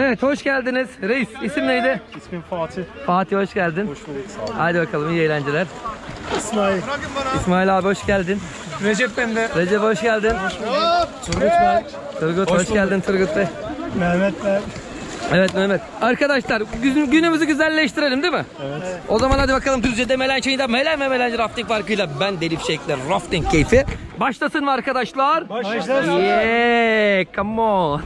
Evet hoş geldiniz. Reis isim neydi? İsmim Fatih. Fatih hoş geldin. Hoş bulduk. Sağ olun. Hadi bakalım iyi eğlenceler. İsmail. İsmail abi hoş geldin. Recep ben de. Recep hoş geldin. Turgut Bey. Turgut hoş, geldin Turgut Bey. Mehmet Bey. Evet Mehmet. Arkadaşlar gün- günümüzü güzelleştirelim değil mi? Evet. O zaman hadi bakalım Düzce'de Melen Çayı'nda Melen ve Melenci Rafting Parkı'yla ben Delif Şekler Rafting keyfi. Başlasın mı arkadaşlar? Başlasın. Yeah, come on.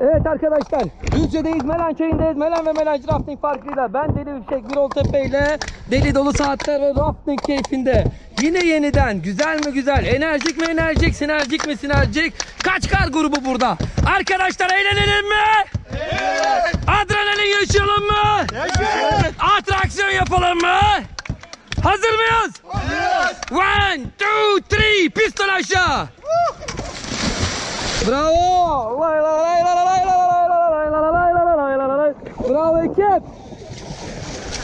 Evet arkadaşlar, Düzce'deyiz, Melen Çayı'ndayız. Melen ve Melenci Rafting Parkı'yla ben Deli Fişek Birol Tepe ile deli dolu saatler ve rafting keyfinde. Yine yeniden güzel mi güzel, enerjik mi enerjik, sinerjik mi sinerjik. Kaç kar grubu burada. Arkadaşlar eğlenelim mi? Evet. Adrenalin yaşayalım mı? Evet. Atraksiyon yapalım mı? Hazır mıyız? Hazırız. One, two, three, pistol aşağı. Bravo! Lay lay lay lay lay lay lay lay lay lay lay lay lay lay. Bravo ekip!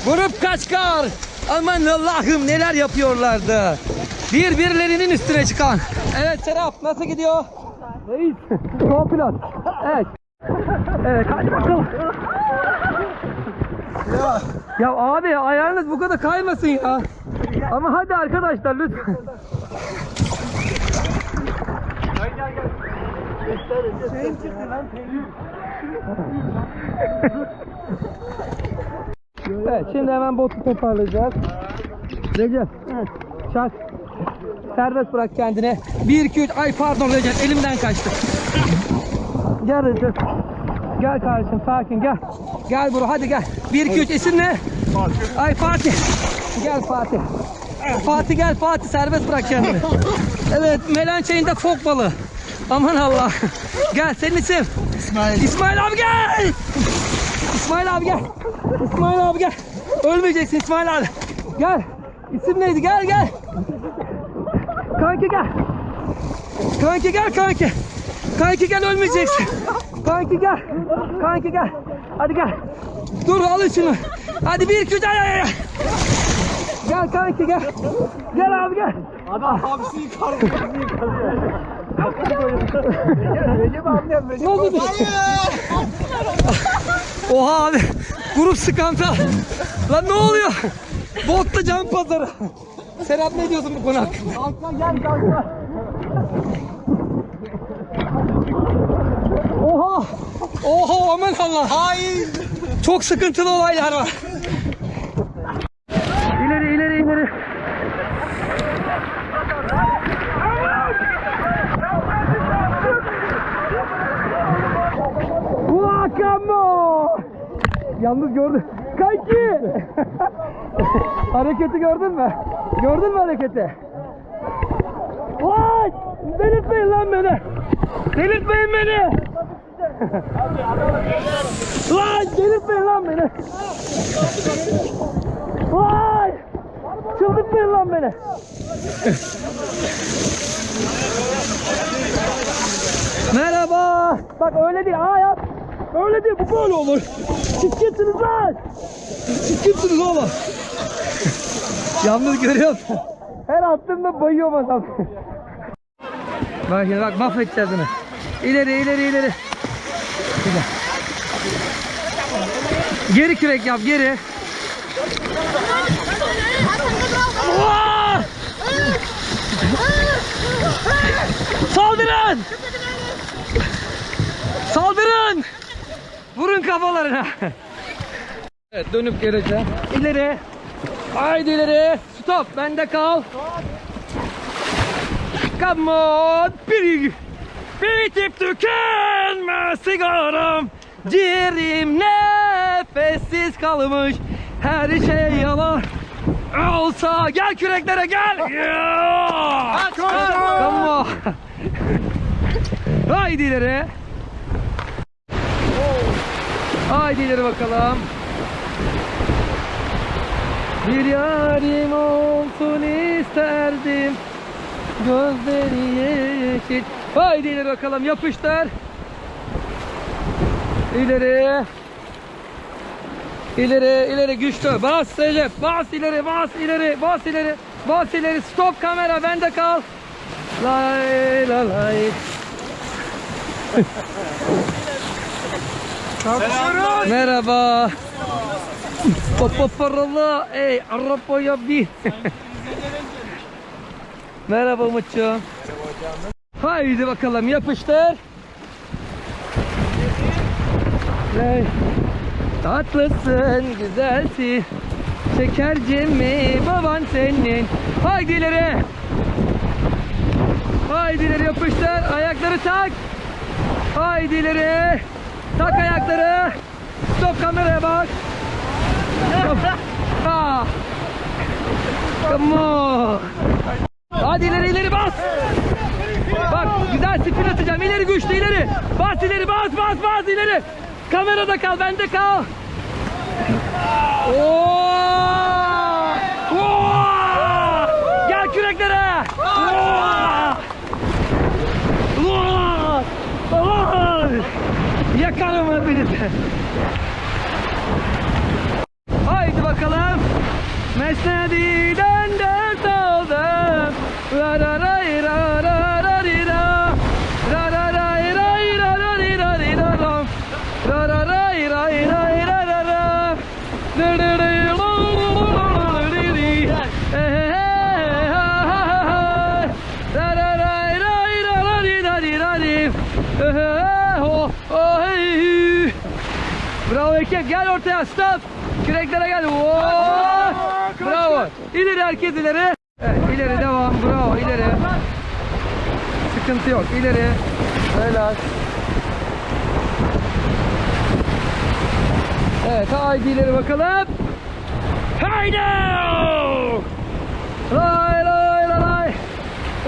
Grup Kaçkar! Aman Allah'ım neler yapıyorlardı. Birbirlerinin üstüne çıkan. Evet Serap nasıl gidiyor? Reis. Co-pilot. Evet. Evet hadi bakalım. Ya, ya abi ayağınız bu kadar kaymasın ya. Ama hadi arkadaşlar lütfen. Evet şimdi hemen botu toparlayacağız. Recep. Çak. Serbest bırak kendini. 1 2 3 ay pardon Recep elimden kaçtı. Gel Recep. Gel kardeşim sakin gel. Gel bro hadi gel. 1 2 3 isim ne? Ay Fatih. Gel Fatih. Fatih gel Fatih serbest bırak kendini. Evet Melen çayında fok balığı. Aman Allah. Gel senin isim. İsmail. İsmail abi gel. İsmail abi gel. İsmail abi gel. Ölmeyeceksin İsmail abi. Gel. İsim neydi? Gel gel. Kanki gel. Kanki gel kanki. Kanki gel ölmeyeceksin. Kanki gel. Kanki gel. Hadi gel. Dur al şunu. Hadi bir iki üç ay ay ay. Gel kanki gel. Gel abi gel. Adam abisini yıkardı. Recep amcam Recep. Ne oldu? Oha abi. Grup skandal. Lan ne oluyor? Botta can pazarı. Serap ne diyorsun bu konu hakkında? Kalkma gel kalkma. Oha! Oha aman Allah! Hayır. Çok sıkıntılı olaylar var. İleri ileri ileri. Guacamo! Yalnız gördün. Kanki! hareketi gördün mü? Gördün mü hareketi? Vay! Delirtmeyin lan beni! Delirtmeyin beni! Lan delirtmeyin lan beni. Vay! Çıldırtmayın lan beni. Merhaba. Bak öyle değil. Aa yap. Öyle değil. Bu böyle olur. Siz kimsiniz lan? Siz kimsiniz oğlum? Yalnız görüyor musun? Her attığımda bayıyorum adam. Bak şimdi bak mahvedeceğiz bunu. İleri ileri ileri. Güzel. Geri kürek yap geri. Saldırın! Saldırın! Vurun kafalarına. Evet dönüp geleceğim. İleri. Haydi ileri. Stop. Bende kal. Come on. Bir, bitip tükenmez sigaram. Ciğerim nefessiz kalmış. Her şey yalan olsa. Gel küreklere gel. Come on. Haydi ileri. Haydi ileri bakalım. Bir yarim olsun isterdim. Gözleri yeşil. Haydi ileri bakalım yapıştır. İleri. İleri ileri güçlü. Bas Recep. Bas ileri bas ileri bas ileri. Bas ileri. Stop kamera bende kal. Lay la lay. Tartışıyoruz. Merhaba. Papa paralı. Ey arabaya bin. Merhaba Umut'cuğum. Haydi bakalım yapıştır. Ey, Tatlısın, güzelsin. Şekercim mi baban senin? Haydi ileri. Haydi ileri yapıştır. Ayakları tak. Haydi ileri. Tak ayakları. Stop kameraya bak. Stop. Ah. Come on. Hadi ileri ileri bas. Bak güzel spin atacağım. İleri güçlü ileri. Bas ileri bas bas bas ileri. Kamerada kal bende kal. Oo! Gel küreklere. Oo! Oo! Oo! Yakarım hepinizi. Haydi bakalım. Mesnedi'den dert aldım. Ra ra ray ra ra ra ri ra. Ra ra ray ray ra ra ri ra ri ra ra. Ra ra ray ray ray ra ra ra. Dı dı dı lu Bravo ekip gel ortaya stop. Küreklere gel. Oo! Bravo. İleri herkes ileri. Evet ileri devam. Bravo ileri. Sıkıntı yok. İleri. Relax. Evet haydi ileri bakalım. Haydi! Lay lay lay lay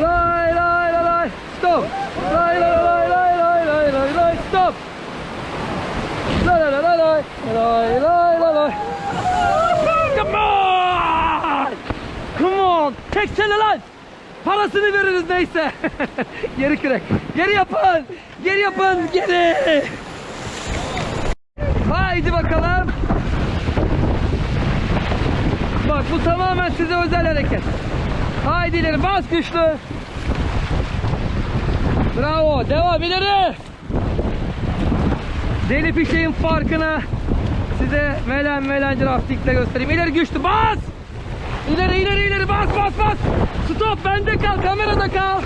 lay lay lay lay. Stop. Lay lay lay lay lay. Lay lay. Come on! Come on! Çeksene lan! Parasını veririz neyse. geri kürek. Geri yapın. Geri yapın. Geri. Haydi bakalım. Bak bu tamamen size özel hareket. Haydi ileri bas güçlü. Bravo. Devam ileri. Deli fişeğin farkını size melen melen raftikle göstereyim. İleri güçlü bas. İleri ileri ileri bas bas bas. Stop bende kal kamerada kal.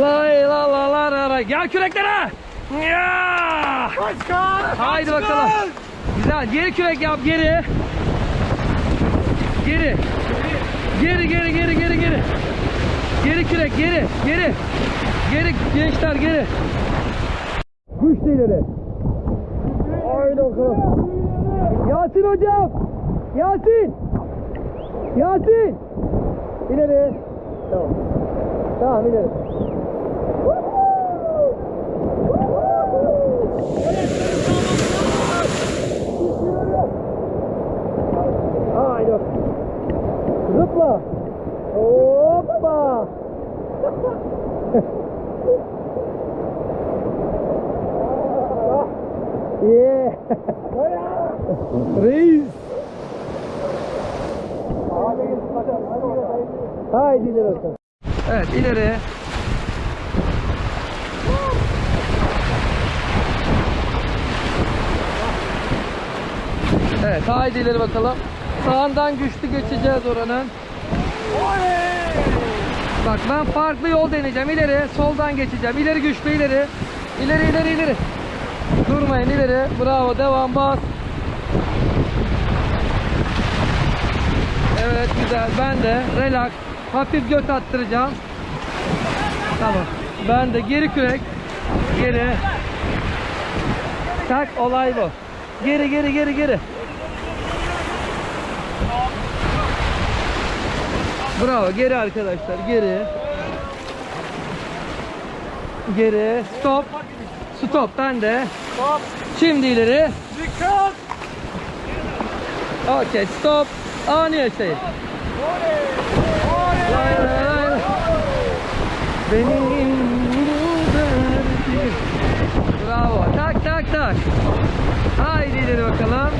Lay la la la la la. Gel küreklere. Ya. Başkan. Haydi bakalım. Güzel. Geri kürek yap geri. Geri. Geri geri geri geri geri. Geri kürek geri geri. Geri gençler geri. Güçlü ileri. Haydi bakalım. Yasin hocam. Yasin. Yasin. İleri. Tamam. Tamam ileri. Haydi. Zıpla. Hoppa. yeah. Reis. Haydi ileri bakalım. Evet ileri. Evet haydi ileri bakalım. Sağından güçlü geçeceğiz oranın. Bak ben farklı yol deneyeceğim. İleri soldan geçeceğim. İleri güçlü ileri. İleri ileri ileri. Durmayın ileri. Bravo devam bas. Evet güzel. Ben de relax. Hafif göt attıracağım. Tamam. Ben de geri kürek. Geri. Tak olay bu. Geri geri geri geri. Bravo geri arkadaşlar geri. Geri. Stop. Stop ben de. Stop. Şimdi ileri. Dikkat. Okey stop. Ani yaşayın. Lay. Benim. Bravo. Tak tak tak. Haydi ileri bakalım.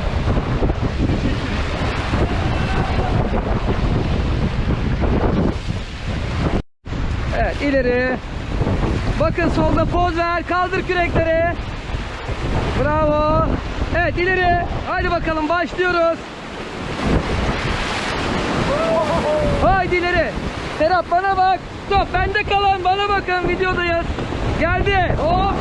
Evet ileri. Bakın solda poz ver. Kaldır kürekleri. Bravo. Evet ileri. Hadi bakalım başlıyoruz. Haydi ileri. Serap bana bak. Stop. Bende kalan bana bakın videodayız. Geldi. Hop.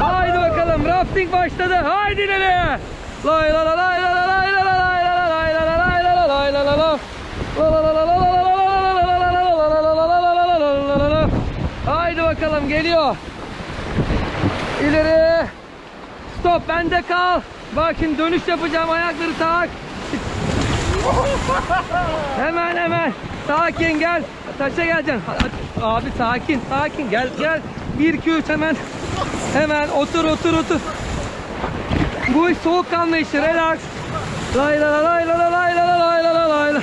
Haydi bakalım. Rafting başladı. Haydi ileri. Lay la la lay la la lay la la lay la la lay la la lay la la lay la la la. La la la la la la Haydi bakalım geliyor. İleri. Stop bende kal. Bak şimdi dönüş yapacağım ayakları tak. Hemen hemen. Sakin gel. Taşa geleceksin. Abi sakin sakin gel gel. 1 2 3 hemen. Hemen otur otur otur. Bu iş soğukkanlı işi relax. Lay la la lay la la lay la la lay la la lay la.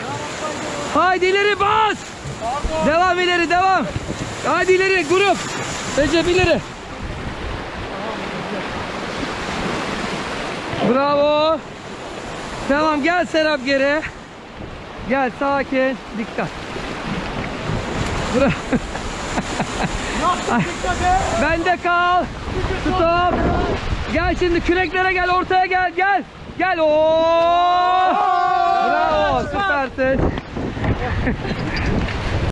Haydi ileri bas. Devam ileri devam. Hadi ileri grup. Recep ileri. Bravo. Tamam gel Serap geri. Gel sakin. Dikkat. Bravo. Bende kal. Stop. Gel şimdi küreklere gel ortaya gel gel. Gel. Oo! Bravo süpersin.